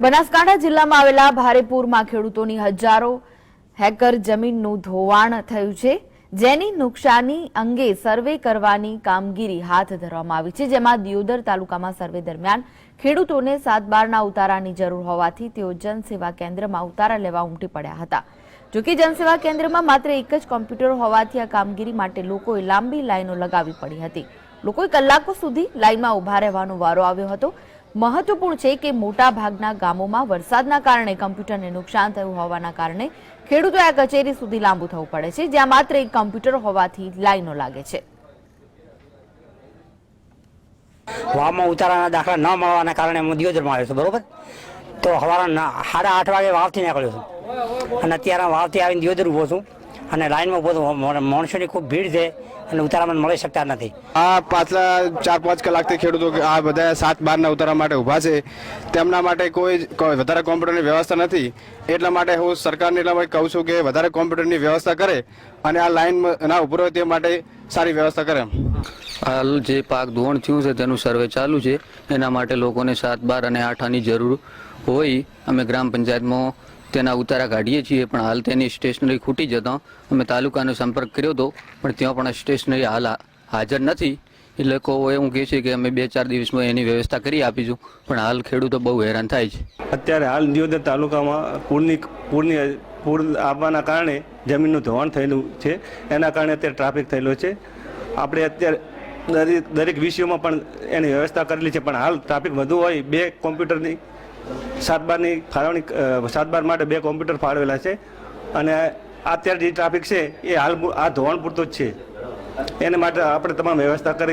બનાસકાંઠા જિલ્લામાં આવેલા ભારેપુરમાં ખેડૂતોની હજારો હેકર જમીનનું ધોવાણ થયું છે, જેની નુકસાની અંગે સર્વે કરવાની કામગીરી હાથ ધરવામાં આવી છે, જેમાં દિયોદર તાલુકામાં સર્વે દરમિયાન ખેડૂતોને સાત બારના ઉતારાની જરૂર હોવાથી તેઓ જનસેવા કેન્દ્રમાં ઉતારા લેવા ઉમટી પડ્યા હતા. જોકે જનસેવા કેન્દ્રમાં માત્ર એક જ કોમ્પ્યુટર હોવાથી આ કામગીરી માટે લોકોએ લાંબી લાઈનો લગાવી પડી હતી. લોકોએ કલાકો સુધી લાઈનમાં ઊભા રહેવાનો વારો આવ્યો હતો. મહત્વપૂર્ણ છે કે મોટા ભાગના ગામોમાં વરસાદના કારણે કમ્પ્યુટરને નુકસાન થયું હોવાના કારણે ખેડૂતોએ આ કચેરી સુધી લાંબુ થવું પડે છે, જ્યાં માત્ર એક કમ્પ્યુટર હોવાથી લાઈનો લાગે છે. વાવમાં ઉતારાના દાખલા ન મળવાના કારણે હું દિયોદરમાં આવ્યો છું, બરોબર? તો સવારના સાડા આઠ વાગે વાવથી નીકળ્યો છું. અને અત્યારે વાવથી આવીને દિયોદર ઊભો છું. અને લાઈનમાં ઊભો માણસોની ખૂબ ભીડ છે અને ઉતારામાં મળી શકતા નથી. આ પાછલા ચાર પાંચ કલાકથી ખેડૂતો આ બધા સાત બારના ઉતારા માટે ઊભા છે. તેમના માટે કોઈ વધારે કોમ્પ્યુટરની વ્યવસ્થા નથી. એટલા માટે હું સરકારને એટલા માટે કહું છું કે વધારે કોમ્પ્યુટરની વ્યવસ્થા કરે અને આ લાઈન ના ઊભો રહે તે માટે સારી વ્યવસ્થા કરે હાલ જે પાક ધોવાણ થયું છે તેનું સર્વે ચાલુ છે. એના માટે લોકોને સાત બાર અને આઠ આની જરૂર હોય. અમે ગ્રામ પંચાયતમાં તેના ઉતારા કાઢીએ છીએ, પણ હાલ તેની સ્ટેશનરી ખૂટી જતા. અમે તાલુકાનો સંપર્ક કર્યો હતો પણ ત્યાં પણ સ્ટેશનરી હાલ હાજર નથી. એ લોકો એવું કહે છે કે અમે બે ચાર દિવસમાં એની વ્યવસ્થા કરી આપીશું, પણ હાલ ખેડૂતો બહુ હેરાન થાય છે. અત્યારે હાલ દિયોદર તાલુકામાં પૂરની પૂરની, પૂર આવવાના કારણે જમીનનું ધોવાણ થયેલું છે. એના કારણે અત્યારે ટ્રાફિક થયેલો છે. આપણે અત્યારે દરેક દરેક વિષયોમાં પણ એની વ્યવસ્થા કરેલી છે, પણ હાલ ટ્રાફિક વધુ હોય, બે કોમ્પ્યુટરની સાત બારની ફાળવણી સાતબાર સાત બાર માટે બે કોમ્પ્યુટર ફાળવેલા છે અને અત્યારે જે ટ્રાફિક છે એ હાલ આ ધોવાણ પૂરતો જ છે. એને માટે આપણે તમામ વ્યવસ્થા કરી